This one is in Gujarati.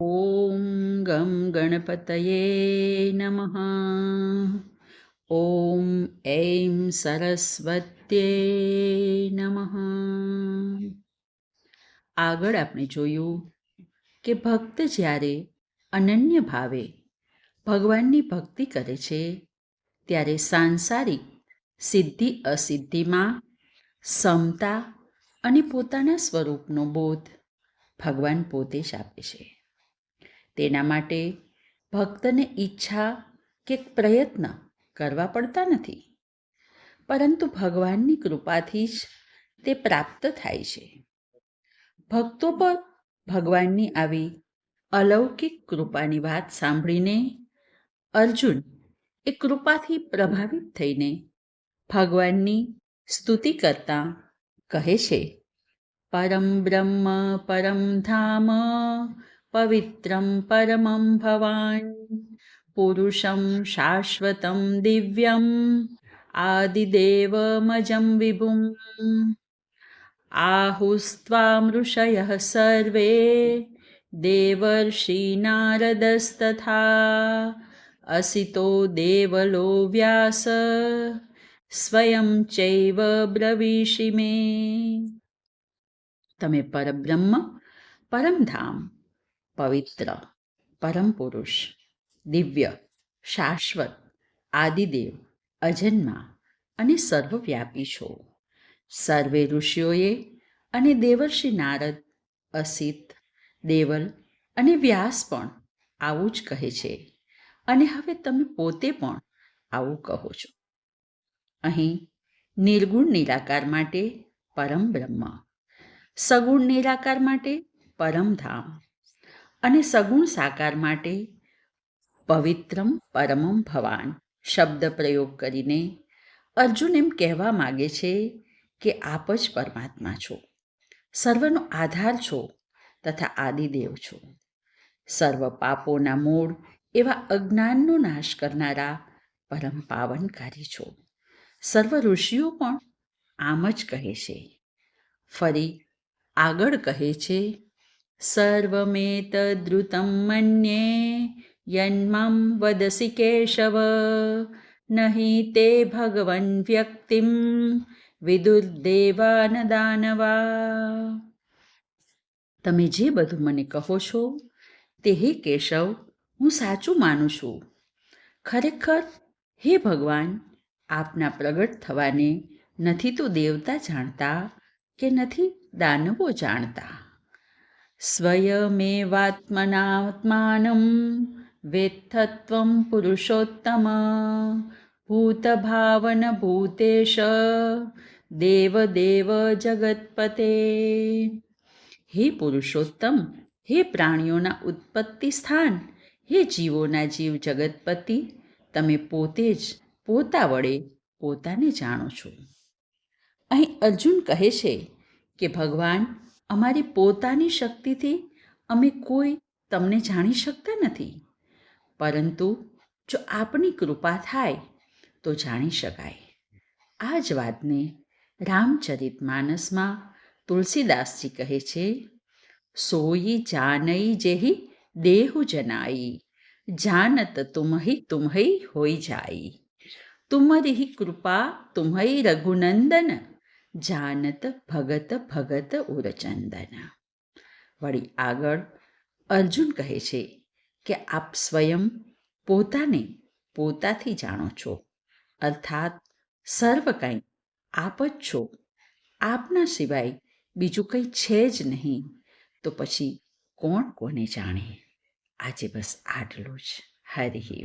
ઓમ ગમ ગણપતયે નમઃ ઓમ એમ સરસ્વત્યે નમઃ આગળ આપણે જોયું કે ભક્ત જ્યારે અનન્ય ભાવે ભગવાનની ભક્તિ કરે છે, ત્યારે સાંસારિક સિદ્ધિ અસિદ્ધિમાં સમતા અને પોતાના સ્વરૂપનો બોધ ભગવાન પોતે જ આપે છે. તેના માટે ભક્તને ઈચ્છા કે પ્રયત્ન કરવા પડતા નથી. પરંતુ ભગવાનની કૃપાથી જ તે પ્રાપ્ત થાય છે. ભક્તો પર ભગવાનની આવી અલૌકિક કૃપાની વાત સાંભળીને અર્જુન એ કૃપાથી પ્રભાવિત થઈને ભગવાનની સ્તુતિ કરતા કહે છે, પરમ બ્રહ્મ, પરમ ધામ પવિત્રમ પરમમ ભવાન પુરુષમ શાશ્વતમ દિવ્યમ આદિદેવમજમ વિભુમ આહુસ્ત્વામૃષય સર્વે દેવર્ષિનારદસ્તથા અસિતો દેવલો વ્યાસ સ્વયં ચૈવ બ્રવીષિ મે તમે પરબ્રહ્મ પરમધામ પવિત્ર પરમ પુરુષ દિવ્ય શાશ્વત આદિદેવ અજન્મા અને સર્વવ્યાપી છો સર્વે ઋષિઓએ અને દેવર્ષિ નારદ અસિત દેવલ અને વ્યાસ પણ આવું જ કહે છે. અને હવે તમે પોતે પણ આવું કહો છો. અહીં નિર્ગુણ નિરાકાર માટે પરમ બ્રહ્મ, સગુણ નિરાકાર માટે પરમધામ અને સગુણ સાકાર માટે પવિત્રમ પરમમ ભવાન શબ્દ પ્રયોગ કરીને અર્જુન એમ કહેવા માગે છે કે આપ જ પરમાત્મા છો. સર્વનો આધાર છો તથા આદિદેવ છો. સર્વ પાપોના મૂળ એવા અજ્ઞાનનો નાશ કરનારા પરમ પાવનકારી છો. સર્વ ઋષિઓ પણ આમ જ કહે છે. ફરી આગળ કહે છે સર્વમેતદ્રુતમ મન્યે યન્મમ વદસી કેશવ નહીં તે ભગવન વ્યક્તિમ વિદુર્દેવાન દાનવા તમે જે બધું મને કહો છો, તે હે કેશવ, હું સાચું માનું છું. ખરેખર, હે ભગવાન, આપના પ્રગટ થવાને નથી તો દેવતા જાણતા કે નથી દાનવો જાણતા? સ્વયમેવાત્મનાત્માનમ वेत्थत्वं પુરુષોત્તમ भूतभावनभूतेश દેવદેવ જગતપતે હે પુરુષોત્તમ હે પ્રાણીઓના ઉત્પત્તિ સ્થાન હે જીવોના જીવ જગતપતિ, તમે પોતે જ પોતા વડે પોતાને જાણો છો. અહીં અર્જુન કહે છે કે ભગવાન અમારી પોતાની શક્તિથી અમે કોઈ તમને જાણી શકતા નથી. પરંતુ જો આપની કૃપા થાય, તો જાણી શકાય. આ જ વાતને રામચરિત માનસમાં તુલસીદાસજી કહે છે સોઈ જાનઈ જેહી દેહુ જનાઈ, જાનત તુમહી તુમહી હોઈ જાય. તુમરી કૃપા તુમહી રઘુનંદન જાનત ભગત ભગત ઉરચંદન. વળી આગળ અર્જુન કહે છે કે આપ સ્વયં પોતાને પોતાથી જાણો છો. અર્થાત સર્વ કંઈ આપ જ છો. આપના સિવાય બીજું કંઈ છે જ નહીં. તો પછી કોણ કોને જાણે? આજે બસ આટલું જ. હરિ